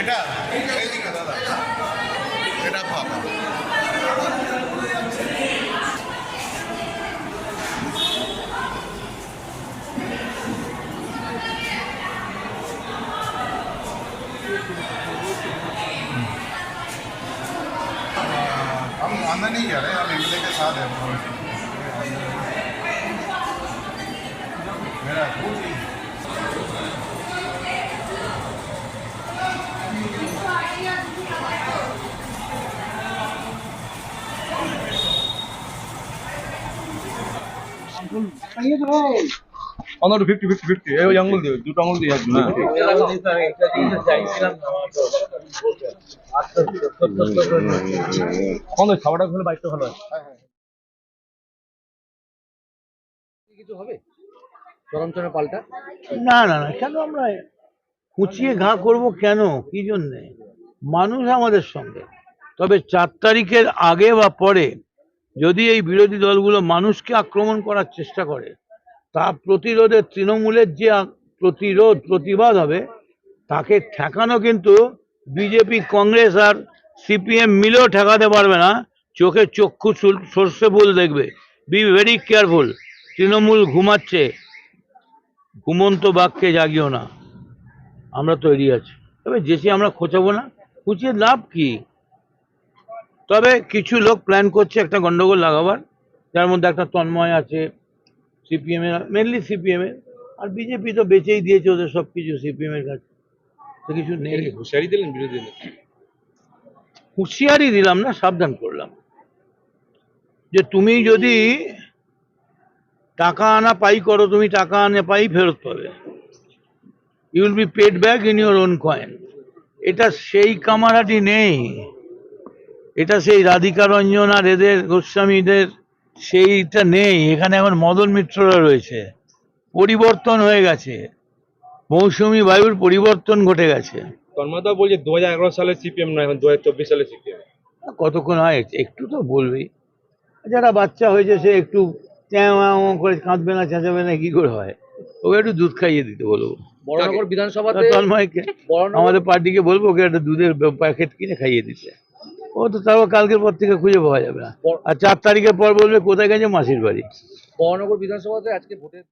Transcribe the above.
এটা এইদিকে দাদা এটা ভাবা हम आना नहीं जा रहे हम इमले के साथ हैं অনর ফিফটি ফিফটি ফিফটি এই আঙুল দিয়ে দুটো আঙুল দিয়ে একজন খাবারটা খেলে বাইকটা ভালো হয়। কিছু হবে? চরমচরণে পাল্টা? না না না কেন আমরা খুঁচিয়ে ঘা করব কেন? কি জন্যে? মানুষ আমাদের সঙ্গে। তবে চার তারিখের আগে বা পরে যদি এই বিরোধী দলগুলো মানুষকে আক্রমণ করার চেষ্টা করে, তা প্রতিরোধে তৃণমূলের যে প্রতিরোধ, প্রতিবাদ হবে, তাকে ঠেকানো কিন্তু বিজেপি, কংগ্রেস আর সিপিএম মিলেও ঠেকাতে পারবে না। চোখে চক্ষু সর্ষে ফুল দেখবে। বি ভেরি কেয়ারফুল তৃণমূল ঘুমাচ্ছে। ঘুমন্ত বাক্যে জাগিও না। আমরা তৈরি আছি। তবে যেচে আমরা খোঁচাবো না, খুঁচিয়ে লাভ কি? তবে কিছু লোক প্ল্যান করছে একটা গন্ডগোল লাগাবার যার মধ্যে একটা তন্ময় আছে সিপিএম এর মেনলি সিপিএম এর। আর বিজেপি তো বেঁচেই দিয়েছে ওদের সব কিছু সিপিএম এর কাছে। তো কিছু নেই। হুঁশিয়ারি দিলেন বিরোধী হুঁশিয়ারি দিলাম না সাবধান করলাম। যে তুমি যদি টাকা আনা পাই করো তুমি টাকা আনা পাই ফেরত পাবে। You will be paid back in your own coin এটা সেই কামারাটি নেই। এটা সেই রাধিকা রঞ্জন আর এদের গোস্বামীদের সেইটা নেই। এখানে এখন মদন মিত্ররা রয়েছে। পরিবর্তন হয়ে গেছে। মৌসুমী বায়ুর পরিবর্তন ঘটে গেছে। তন্ময়দা বলছে দু হাজার এগারো সালে সিপিএম নয় এখন দু হাজার চব্বিশ সালে সিপিএম। কতক্ষণ হয়? একটু তো বলবেই। যারা বাচ্চা হয়েছে সে একটু ম্যাঁ করে কাঁদবে না চেঁচাবে না কি করে হয়? ওকে একটু দুধ খাইয়ে দিতে বলব বড়নগর বিধানসভাতে তন্ময়কে আমাদের পার্টিকে বলব ওকে একটা দুধের প্যাকেট কিনে খাইয়ে দিতে। ও তো তারপর কালকের পর থেকে খুঁজে পাওয়া যাবে না। আর চার তারিখের পর বলবে কোথায় গেছে মাসির বাড়ি। মহানগর বিধানসভাতে আজকে ভোটের